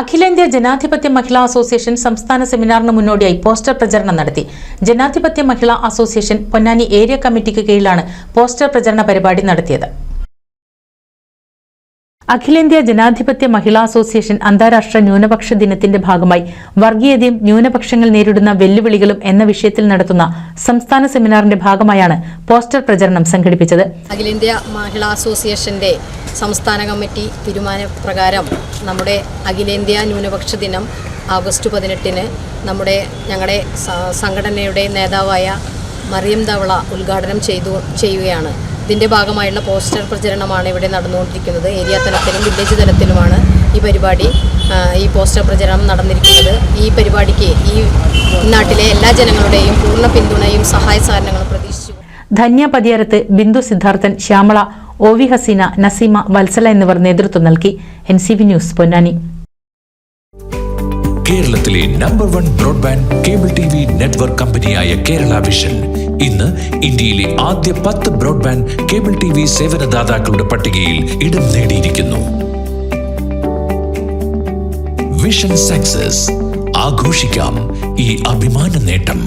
അഖിലേന്ത്യാ ജനാധിപത്യ മഹിളാ അസോസിയേഷൻ സംസ്ഥാന സെമിനാറിന് മുന്നോടിയായി പോസ്റ്റർ പ്രചരണം നടത്തി. ജനാധിപത്യ മഹിളാ അസോസിയേഷൻ പൊന്നാനി ഏരിയ കമ്മിറ്റിക്ക് കീഴിലാണ് പോസ്റ്റർ പ്രചരണ പരിപാടി നടത്തിയത്. അഖിലേന്ത്യാ ജനാധിപത്യ മഹിളാ അസോസിയേഷൻ അന്താരാഷ്ട്ര ന്യൂനപക്ഷ ദിനത്തിന്റെ ഭാഗമായി വർഗീയതയും ന്യൂനപക്ഷങ്ങൾ നേരിടുന്ന വെല്ലുവിളികളും എന്ന വിഷയത്തിൽ നടത്തുന്ന സംസ്ഥാന സെമിനാറിന്റെ ഭാഗമായാണ് പോസ്റ്റർ പ്രചരണം സംഘടിപ്പിച്ചത്. അഖിലേന്ത്യാ മഹിളാ അസോസിയേഷന്റെ സംസ്ഥാന കമ്മിറ്റി തീരുമാനപ്രകാരം നമ്മുടെ അഖിലേന്ത്യാ ന്യൂനപക്ഷ ദിനം ആഗസ്റ്റ് പതിനെട്ടിന് നമ്മുടെ ഞങ്ങളുടെ സംഘടനയുടെ നേതാവായ മറിയം തവള ഉദ്ഘാടനം ചെയ്തു ചെയ്യുകയാണ്. ഇതിന്റെ ഭാഗമായുള്ള പോസ്റ്റർ പ്രചരണമാണ് ഇവിടെ നടന്നുകൊണ്ടിരിക്കുന്നത്. ഏരിയ തലത്തിലും വില്ലേജ് തലത്തിലുമാണ് ഈ പരിപാടി ഈ പോസ്റ്റർ പ്രചരണം നടന്നിരിക്കുന്നത്. ഈ പരിപാടിക്ക് ഈ നാട്ടിലെ എല്ലാ ജനങ്ങളുടെയും പൂർണ പിന്തുണയും സഹായ സഹകരണങ്ങളും പ്രതീക്ഷിച്ചു. ധന്യ പതിയാരത്ത് ബിന്ദു സിദ്ധാർത്ഥൻ ശ്യാമള ഒ വി ഹസീന നസീമ വത്സല എന്നിവർ നേതൃത്വം നൽകി. N C V news Ponnani. കേരളത്തിലെ number one broadband cable T V network കമ്പനിയായ കേരള വിഷൻ ഇന്ന് ഇന്ത്യയിലെ ആദ്യ പത്ത് ബ്രോഡ്ബാൻഡ് കേബിൾ ടി വി സേവനദാതാക്കളുടെ പട്ടികയിൽ ഇടം നേടിയിരിക്കുന്നു. വിഷൻ സക്സസ് ആഘോഷിക്കാം ഈ അഭിമാന നേട്ടം.